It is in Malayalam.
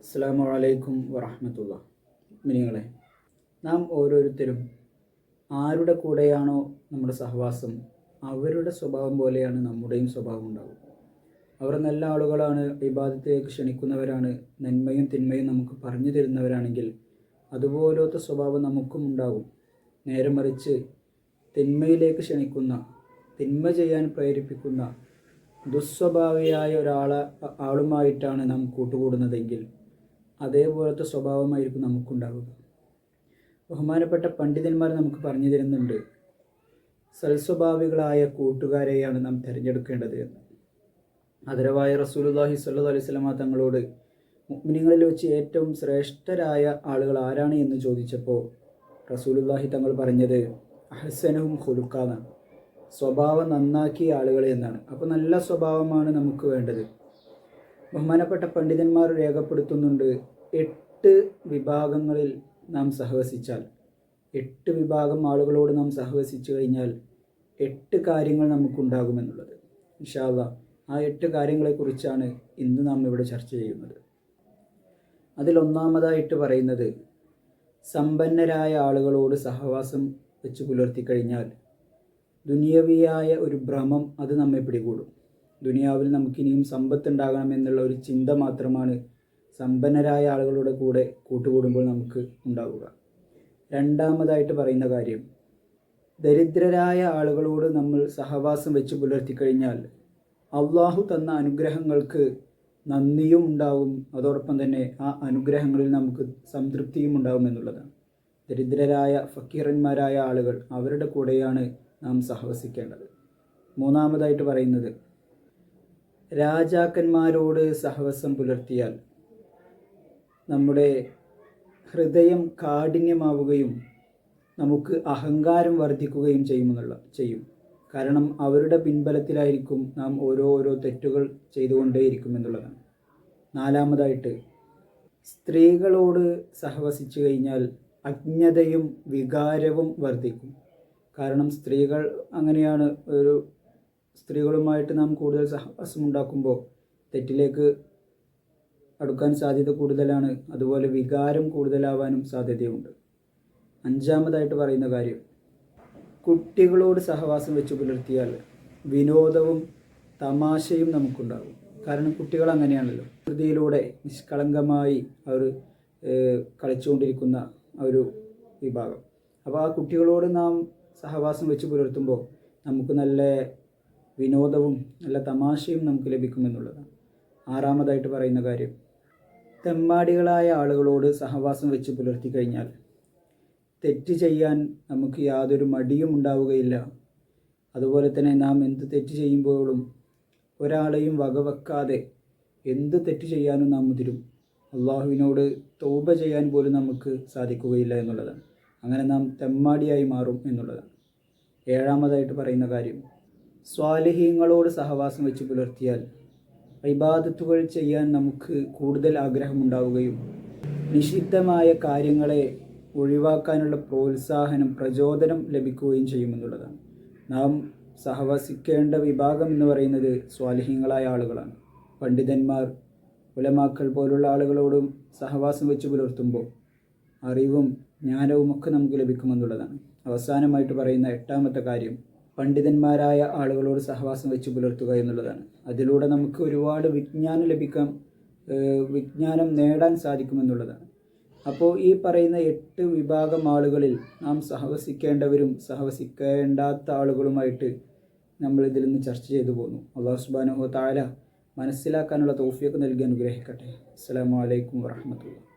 അസ്സാം വലൈക്കും വറഹമത്തുള്ള. മിനിങ്ങളെ നാം ഓരോരുത്തരും ആരുടെ കൂടെയാണോ നമ്മുടെ സഹവാസം അവരുടെ സ്വഭാവം പോലെയാണ് നമ്മുടെയും സ്വഭാവം ഉണ്ടാവുക. അവർ നല്ല ആളുകളാണ് വിവാദത്തിലേക്ക് ക്ഷണിക്കുന്നവരാണ് നന്മയും തിന്മയും നമുക്ക് പറഞ്ഞു തരുന്നവരാണെങ്കിൽ അതുപോലത്തെ സ്വഭാവം നമുക്കും ഉണ്ടാകും. നേരെ മറിച്ച് തിന്മയിലേക്ക് ക്ഷണിക്കുന്ന തിന്മ ചെയ്യാൻ പ്രേരിപ്പിക്കുന്ന ദുസ്വഭാവിയായ ഒരാളെ ആളുമായിട്ടാണ് നാം കൂട്ടുകൂടുന്നതെങ്കിൽ അതേപോലത്തെ സ്വഭാവമായിരിക്കും നമുക്കുണ്ടാവുക. ബഹുമാനപ്പെട്ട പണ്ഡിതന്മാർ നമുക്ക് പറഞ്ഞു തരുന്നുണ്ട് സൽസ്വഭാവികളായ കൂട്ടുകാരെയാണ് നാം തിരഞ്ഞെടുക്കേണ്ടത് എന്ന്. അതരവായ റസൂലുല്ലാഹി സല്ലു അലൈഹി സ്വലമ തങ്ങളോട് മുഗ്മിനിങ്ങളിൽ വെച്ച് ഏറ്റവും ശ്രേഷ്ഠരായ ആളുകൾ ആരാണ് എന്ന് ചോദിച്ചപ്പോൾ റസൂലുല്ലാഹി തങ്ങൾ പറഞ്ഞത് അഹസനവും ഹുലുക്കാന്നാണ് സ്വഭാവം നന്നാക്കിയ ആളുകൾ എന്നാണ്. അപ്പോൾ നല്ല സ്വഭാവമാണ് നമുക്ക് വേണ്ടത്. ബഹുമാനപ്പെട്ട പണ്ഡിതന്മാർ രേഖപ്പെടുത്തുന്നുണ്ട് എട്ട് വിഭാഗങ്ങളിൽ നാം സഹവസിച്ചാൽ എട്ട് വിഭാഗം ആളുകളോട് നാം സഹവസിച്ചു കഴിഞ്ഞാൽ എട്ട് കാര്യങ്ങൾ നമുക്കുണ്ടാകുമെന്നുള്ളത്. ഇൻഷാല്ല ആ എട്ട് കാര്യങ്ങളെക്കുറിച്ചാണ് ഇന്ന് നാം ഇവിടെ ചർച്ച ചെയ്യുന്നത്. അതിലൊന്നാമതായിട്ട് പറയുന്നത് സമ്പന്നരായ ആളുകളോട് സഹവാസം വെച്ച് പുലർത്തി കഴിഞ്ഞാൽ ദുനിയവിയായ ഒരു ഭ്രമം അത് നമ്മെ പിടികൂടും. ദുനിയാവിൽ നമുക്കിനിയും സമ്പത്ത് ഉണ്ടാകണം എന്നുള്ള ഒരു ചിന്ത മാത്രമാണ് സമ്പന്നരായ ആളുകളുടെ കൂടെ കൂട്ടുകൂടുമ്പോൾ നമുക്ക് ഉണ്ടാവുക. രണ്ടാമതായിട്ട് പറയുന്ന കാര്യം ദരിദ്രരായ ആളുകളോട് നമ്മൾ സഹവാസം വെച്ച് പുലർത്തി കഴിഞ്ഞാൽ അള്ളാഹു തന്ന അനുഗ്രഹങ്ങൾക്ക് നന്ദിയും ഉണ്ടാവും. അതോടൊപ്പം തന്നെ ആ അനുഗ്രഹങ്ങളിൽ നമുക്ക് സംതൃപ്തിയും ഉണ്ടാവും എന്നുള്ളതാണ്. ദരിദ്രരായ ഫക്കീറന്മാരായ ആളുകൾ അവരുടെ കൂടെയാണ് നാം സഹവസിക്കേണ്ടത്. മൂന്നാമതായിട്ട് പറയുന്നത് രാജാക്കന്മാരോട് സഹവസം പുലർത്തിയാൽ നമ്മുടെ ഹൃദയം കാഠിന്യമാവുകയും നമുക്ക് അഹങ്കാരം വർദ്ധിക്കുകയും ചെയ്യുമെന്നുള്ള ചെയ്യും. കാരണം അവരുടെ പിൻബലത്തിലായിരിക്കും നാം ഓരോ ഓരോ തെറ്റുകൾ ചെയ്തുകൊണ്ടേയിരിക്കും എന്നുള്ളതാണ്. നാലാമതായിട്ട് സ്ത്രീകളോട് സഹവസിച്ചു കഴിഞ്ഞാൽ അജ്ഞതയും വികാരവും വർദ്ധിക്കും. കാരണം സ്ത്രീകൾ അങ്ങനെയാണ് ഒരു സ്ത്രീകളുമായിട്ട് നാം കൂടുതൽ സഹവാസം ഉണ്ടാക്കുമ്പോൾ തെറ്റിലേക്ക് അടുക്കാൻ സാധ്യത കൂടുതലാണ്. അതുപോലെ വികാരം കൂടുതലാവാനും സാധ്യതയുണ്ട് അഞ്ചാമതായിട്ട് പറയുന്ന കാര്യം കുട്ടികളോട് സഹവാസം വെച്ച് പുലർത്തിയാൽ വിനോദവും തമാശയും നമുക്കുണ്ടാകും. കാരണം കുട്ടികൾ അങ്ങനെയാണല്ലോ. കൃതിയിലൂടെ നിഷ്കളങ്കമായി അവർ കളിച്ചുകൊണ്ടിരിക്കുന്ന ഒരു വിഭാഗം. അപ്പോൾ ആ കുട്ടികളോട് നാം സഹവാസം വെച്ച് പുലർത്തുമ്പോൾ നമുക്ക് നല്ല വിനോദവും നല്ല തമാശയും നമുക്ക് ലഭിക്കുമെന്നുള്ളതാണ്. ആറാമതായിട്ട് പറയുന്ന കാര്യം തെമ്മാടികളായ ആളുകളോട് സഹവാസം വെച്ച് പുലർത്തി കഴിഞ്ഞാൽ തെറ്റ് ചെയ്യാൻ നമുക്ക് യാതൊരു മടിയും ഉണ്ടാവുകയില്ല. അതുപോലെ തന്നെ നാം എന്ത് തെറ്റ് ചെയ്യുമ്പോഴും ഒരാളെയും വകവെക്കാതെ എന്ത് തെറ്റ് ചെയ്യാനും നാം മുതിരും. അള്ളാഹുവിനോട് തൗബ ചെയ്യാൻ പോലും നമുക്ക് സാധിക്കുകയില്ല എന്നുള്ളതാണ്. അങ്ങനെ നാം തെമ്മാടിയായി മാറും എന്നുള്ളതാണ്. ഏഴാമതായിട്ട് പറയുന്ന കാര്യം സ്വാലിഹീങ്ങളോട് സഹവാസം വെച്ച് പുലർത്തിയാൽ ഇബാദത്തുകൾ ചെയ്യാൻ നമുക്ക് കൂടുതൽ ആഗ്രഹമുണ്ടാവുകയും നിഷിദ്ധമായ കാര്യങ്ങളെ ഒഴിവാക്കാനുള്ള പ്രോത്സാഹനം പ്രചോദനം ലഭിക്കുകയും ചെയ്യുമെന്നുള്ളതാണ്. നാം സഹവസിക്കേണ്ട വിഭാഗം എന്ന് പറയുന്നത് സ്വാലിഹീങ്ങളായ ആളുകളാണ്. പണ്ഡിതന്മാർ ഉലമാക്കൾ പോലുള്ള ആളുകളോടും സഹവാസം വെച്ച് പുലർത്തുമ്പോൾ അറിവും ജ്ഞാനവും ഒക്കെ നമുക്ക് ലഭിക്കുമെന്നുള്ളതാണ്. അവസാനമായിട്ട് പറയുന്ന എട്ടാമത്തെ കാര്യം പണ്ഡിതന്മാരായ ആളുകളോട് സഹവാസം വെച്ച് പുലർത്തുക എന്നുള്ളതാണ്. അതിലൂടെ നമുക്ക് ഒരുപാട് വിജ്ഞാനം ലഭിക്കാം വിജ്ഞാനം നേടാൻ സാധിക്കുമെന്നുള്ളതാണ് അപ്പോൾ ഈ പറയുന്ന എട്ട് വിഭാഗം ആളുകളിൽ നാം സഹവസിക്കേണ്ടവരും സഹവസിക്കേണ്ടാത്ത ആളുകളുമായിട്ട് നമ്മൾ ഇതിൽ നിന്ന് ചർച്ച ചെയ്തു പോന്നു. അള്ളാഹു സുബാനോ താല മനസ്സിലാക്കാനുള്ള തോഫിയൊക്കെ നൽകി അനുഗ്രഹിക്കട്ടെ. അസ്സാം വലൈക്കും വാഹമത്തുള്ള